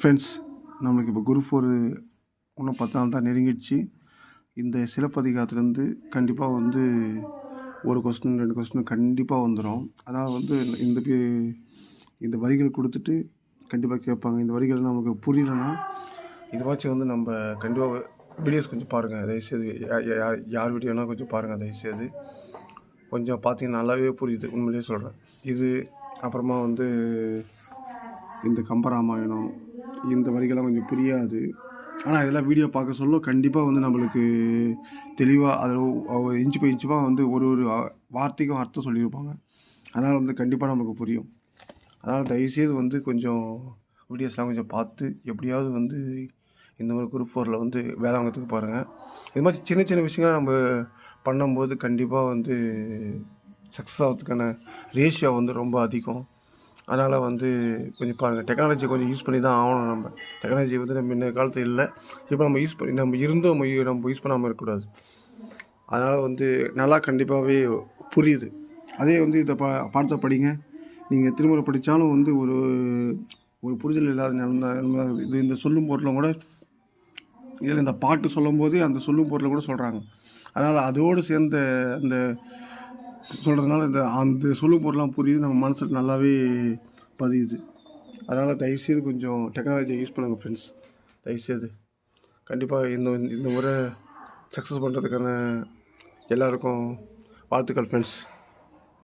Friends நம்மளுக்கு இப்போ group four இன்னும் பத்து நாள் தான் நெருங்கிடுச்சு. இந்த சிலப்பதிகாரத்துலேருந்து கண்டிப்பாக வந்து ஒரு கொஸ்டின் ரெண்டு கொஸ்டின் கண்டிப்பாக வந்துடும் அதனால் வந்து இந்த பே- இந்த வரிகள் கொடுத்துட்டு கண்டிப்பாக கேட்பாங்க. இந்த வரிகள் நமக்கு புரியலன்னா இதுவாச்சும் வந்து நம்ம கண்டிப்பாக வீடியோஸ் கொஞ்சம் பாருங்கள் தயவுசெய்து யார் யார் வீடியோனா கொஞ்சம் பாருங்கள் தயவுசெய்து. கொஞ்சம் பார்த்தீங்கன்னா நல்லாவே புரியுது. உண்மையிலேயே சொல்கிறேன் இது அப்புறமா வந்து இந்த கம்பராமாயணம் இந்த வரிகள்லாம் கொஞ்சம் புரியாது. ஆனால் இதெல்லாம் வீடியோ பார்க்க சொல்ல கண்டிப்பாக வந்து நம்மளுக்கு தெளிவாக அதில் இன்ச்சு பை இன்ச்சுப்பாக வந்து ஒரு ஒரு வார்த்தைக்கும் அர்த்தம் சொல்லியிருப்பாங்க. அதனால் வந்து கண்டிப்பாக நமக்கு புரியும். அதனால் தயவுசெய்து வந்து கொஞ்சம் வீடியோஸ்லாம் கொஞ்சம் பார்த்து எப்படியாவது வந்து இந்த மாதிரி குரூப் ஃபோரில் வந்து வேலை வாங்கிறதுக்கு பாருங்கள் இது மாதிரி சின்ன சின்ன விஷயங்கள் நம்ம பண்ணும்போது கண்டிப்பாக வந்து சக்ஸஸ் ஆகிறதுக்கான ரேஷியோ வந்து ரொம்ப அதிகம். அதனால் வந்து கொஞ்சம் பாருங்கள் டெக்னாலஜி கொஞ்சம் யூஸ் பண்ணி தான் ஆகணும் நம்ம. டெக்னாலஜி வந்து நம்ம இந்த காலத்தில் இல்லை. இப்போ நம்ம யூஸ் பண்ணி நம்ம இருந்தோம் நம்ம யூஸ் பண்ணாமல் இருக்கக்கூடாது. அதனால் வந்து நல்லா கண்டிப்பாகவே புரியுது. அதே வந்து இதை பா பார்த்த படிங்க. நீங்கள் திருமுறை படித்தாலும் வந்து ஒரு ஒரு புரிதல் இல்லாத நிலந்தா இது. இந்த சொல்லும் பொருளும் கூட இதில் இந்த பாட்டு சொல்லும் போது அந்த சொல்லும் பொருளை கூட சொல்கிறாங்க அதனால் அதோடு சேர்ந்த அந்த சொல்கிறதுனால இந்த அந்த சொல்லும் பொருளாம் புரியுது. நம்ம மனசில் நல்லாவே பதியுது. அதனால் தயவுசெய்து கொஞ்சம் டெக்னாலஜியை யூஸ் பண்ணுங்கள் ஃப்ரெண்ட்ஸ் தயவுசெய்து. கண்டிப்பாக இந்த இந்த முறை சக்ஸஸ் பண்ணுறதுக்கான எல்லாருக்கும் வாழ்த்துக்கள் ஃப்ரெண்ட்ஸ்